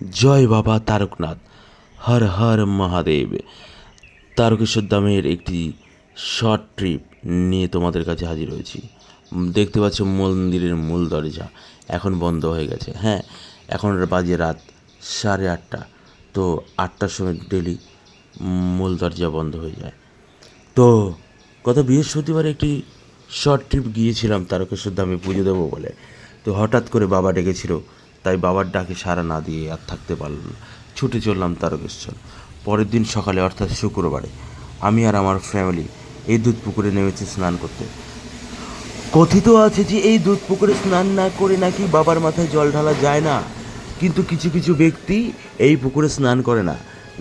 জয় বাবা তারকনাথ, হর হর মহাদেব। তারকেশ্বর ধামের একটি শর্ট ট্রিপ নিয়ে তোমাদের কাছে হাজির হয়েছি। দেখতে পাচ্ছ মন্দিরের মূল দরজা এখন বন্ধ হয়ে গেছে। হ্যাঁ এখন বাজে রাত সাড়ে আটটা। তো আটটার সময় ডেলি মূল দরজা বন্ধ হয়ে যায়। তো গত বৃহস্পতিবার একটি শর্ট ট্রিপ গিয়েছিলাম তারকেশ্বর ধামে পুজো দেবো বলে। তো হঠাৎ করে বাবা ডেকেছিল তাই বাবার ডাকে সাড়া না দিয়ে আর থাকতে পারলাম না। ছুটে চললাম তারকেশ্বর। পরের দিন সকালে, অর্থাৎ শুক্রবারে, আমি আর আমার ফ্যামিলি এই দুধ পুকুরে নেমেছি স্নান করতে। কথিত আছে যে এই দুধ পুকুরে স্নান না করে নাকি বাবার মাথায় জল ঢালা যায় না, কিন্তু কিছু কিছু ব্যক্তি এই পুকুরে স্নান করে না।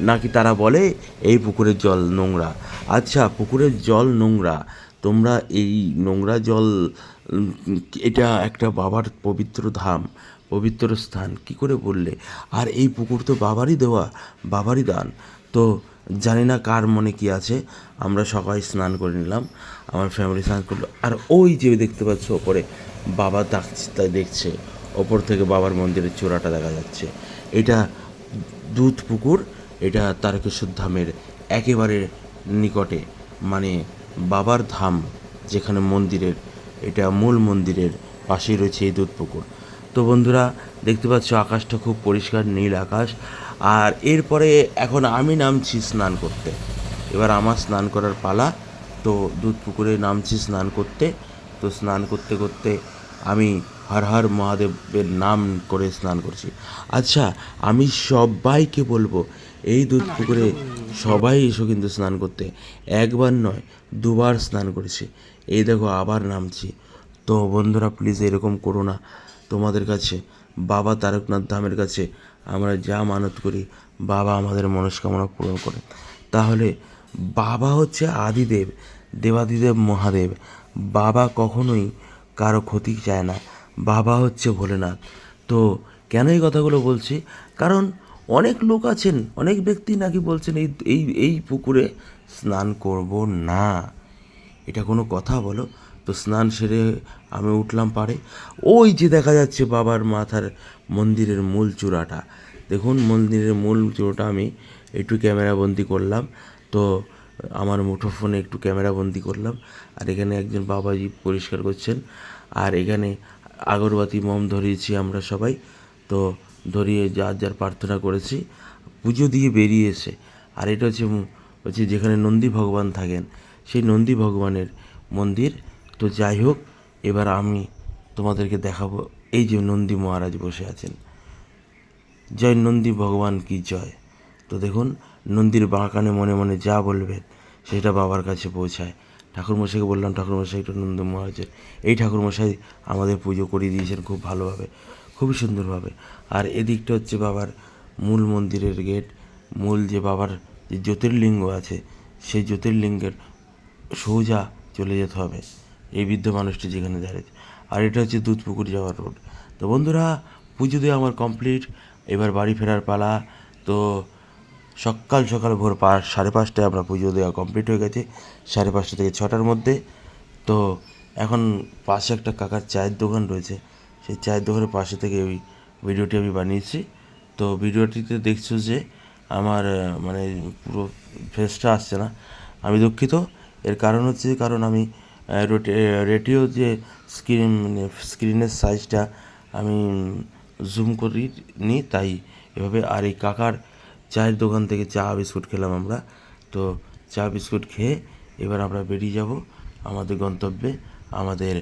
নাকি তারা বলে, এই পুকুরের জল নোংরা। আচ্ছা পুকুরের জল নোংরা? তোমরা এই নোংরা জল এটা একটা বাবার পবিত্র ধাম। পবিত্র স্থান। কি করে বললে? আর এই পুকুর তো বাবারই দেওয়া, বাবারই দান। তো জানি না কার মনে কি আছে। আমরা সবাই স্নান করে নিলাম। আমার ফ্যামিলি স্নান করল। আর ওই যে দেখতে পাচ্ছ ওপরে, বাবা ডাকছে তাই দেখছে। ওপর থেকে বাবার মন্দিরের চূড়াটা দেখা যাচ্ছে। এটা দুধ পুকুর। এটা তারকেশ্বর ধামের একেবারে নিকটে। মানে বাবার ধাম যেখানে মন্দিরের, এটা মূল মন্দিরের পাশেই রয়েছে এই দুধ পুকুর। তো বন্ধুরা, দেখতে পাচ্ছ আকাশটা খুব পরিষ্কার নীল আকাশ। আর এরপরে এখন আমি নামছি স্নান করতে। এবার আমার স্নান করার পালা। তো দুধ পুকুরে নামছি স্নান করতে। তো স্নান করতে করতে আমি হর হর মহাদেবের নাম করে স্নান করছি। আচ্ছা আমি সবাইকে বলব, এই দুধ পুকুরে সবাই এসো কিন্তু স্নান করতে। একবার নয়, দুবার স্নান করেছি। এই দেখো, আবার নামছি। তো বন্ধুরা প্লিজ এরকম করো না। তোমাদের কাছে, বাবা তারকনাথ ধামের কাছে আমরা যা মানত করি, বাবা আমাদের মনস্কামনা পূরণ করে। তাহলে বাবা হচ্ছে আদিদেব, দেবাদিদেব মহাদেব। বাবা কখনোই কারও ক্ষতি চায় না। বাবা হচ্ছে ভোলেনাথ। তো কেন এই কথাগুলো বলছি? কারণ অনেক লোক আছেন, অনেক ব্যক্তি নাকি বলছেন, এই এই এই পুকুরে স্নান করব না। এটা কোনো কথা বলো? তো স্নান সেরে আমি উঠলাম পারে ওই যে দেখা যাচ্ছে বাবার মাথার মন্দিরের মূল চূড়াটা। দেখুন, মন্দিরের মূল চূড়াটা আমি একটু ক্যামেরা বন্দি করলাম। তো আমার মুঠোফোনে একটু ক্যামেরা বন্দি করলাম। আর এখানে একজন বাবাজি পরিষ্কার করছেন। আর এখানে আগরবাতি, মম ধরিয়েছি আমরা সবাই। তো ধরিয়ে যার যার প্রার্থনা করেছি, পুজো দিয়ে বেরিয়েছে আর এটা হচ্ছে হচ্ছে যেখানে নন্দী ভগবান থাকেন, সেই নন্দী ভগবানের মন্দির। তো যাই হোক, এবার আমি তোমাদেরকে দেখাবো এই যে নন্দী মহারাজ বসে আছেন। জয় নন্দী, ভগবান কি জয়? তো দেখুন, নন্দীর বাঁকানে মনে মনে যা বলবেন, সেটা বাবার কাছে পৌঁছায়। ঠাকুরমশাইকে বললাম, ঠাকুরমশাই, একটু নন্দ মহারাজের এই ঠাকুরমশাই আমাদের পুজো করিয়ে দিয়েছেন খুব ভালোভাবে, খুবই সুন্দরভাবে। আর এদিকটা হচ্ছে বাবার মূল মন্দিরের গেট। মূল যে বাবার যে জ্যোতির্লিঙ্গ আছে, সেই জ্যোতির্লিঙ্গের সোজা চলে যেতে হবে। এই বৃদ্ধ মানুষটি যেখানে দাঁড়িয়েছে। আর এটা হচ্ছে দুধপুকুর যাওয়ার রোড তো বন্ধুরা, পুজো দিয়ে আমার কমপ্লিট এবার বাড়ি ফেরার পালা। তো সকাল সকাল ভোর পাঁচ, সাড়ে পাঁচটায় আমরা পুজো দেওয়া কমপ্লিট হয়ে গেছে। সাড়ে পাঁচটা থেকে ছটার মধ্যে। তো এখন পাশে একটা কাকার চায়ের দোকান রয়েছে। সেই চায়ের দোকানের পাশে থেকে ওই ভিডিওটি আমি বানিয়েছি। তো ভিডিওটিতে দেখছ যে আমার মানে পুরো ফেসটা আসছে না। আমি দুঃখিত। এর কারণ হচ্ছে, কারণ আমি রেডিও যে স্ক্রিন মানে স্ক্রিনের সাইজটা আমি জুম করি নি, তাই এভাবে আর এই কাকার চায়ের দোকান থেকে চা, বিস্কুট খেলাম আমরা। তো চা, বিস্কুট খেয়ে এবার আমরা বেরিয়ে যাব আমাদের গন্তব্যে, আমাদের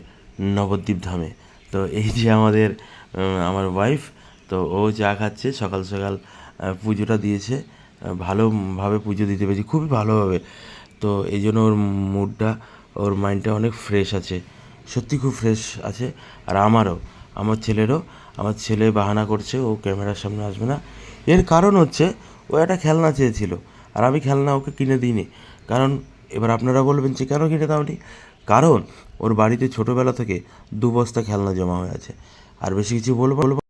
নবদ্বীপ ধামে। তো এই যে আমাদের আমার ওয়াইফ তো ও চা খাচ্ছে, সকাল সকাল পুজোটা দিয়েছে। ভালোভাবে পুজো দিতে পেরেছি, খুবই ভালোভাবে। তো এই জন্য ওর মুডটা ওর মাইন্ডটা অনেক ফ্রেশ আছে। সত্যি খুব ফ্রেশ আছে। আর আমারও, আমার ছেলেরও, আমার ছেলে বাহানা করছে, ও ক্যামেরার সামনে আসবে না। এর কারণ হচ্ছে, ও একটা খেলনা চেয়েছিল, আর আমি খেলনা ওকে কিনে দিইনি। কারণ, এবার আপনারা বলবেন যে কেন কিনে দাওনি? কারণ, ওর বাড়িতে ছোটোবেলা থেকে দু বস্তা খেলনা জমা হয়ে আছে। আর বেশি কিছু বলব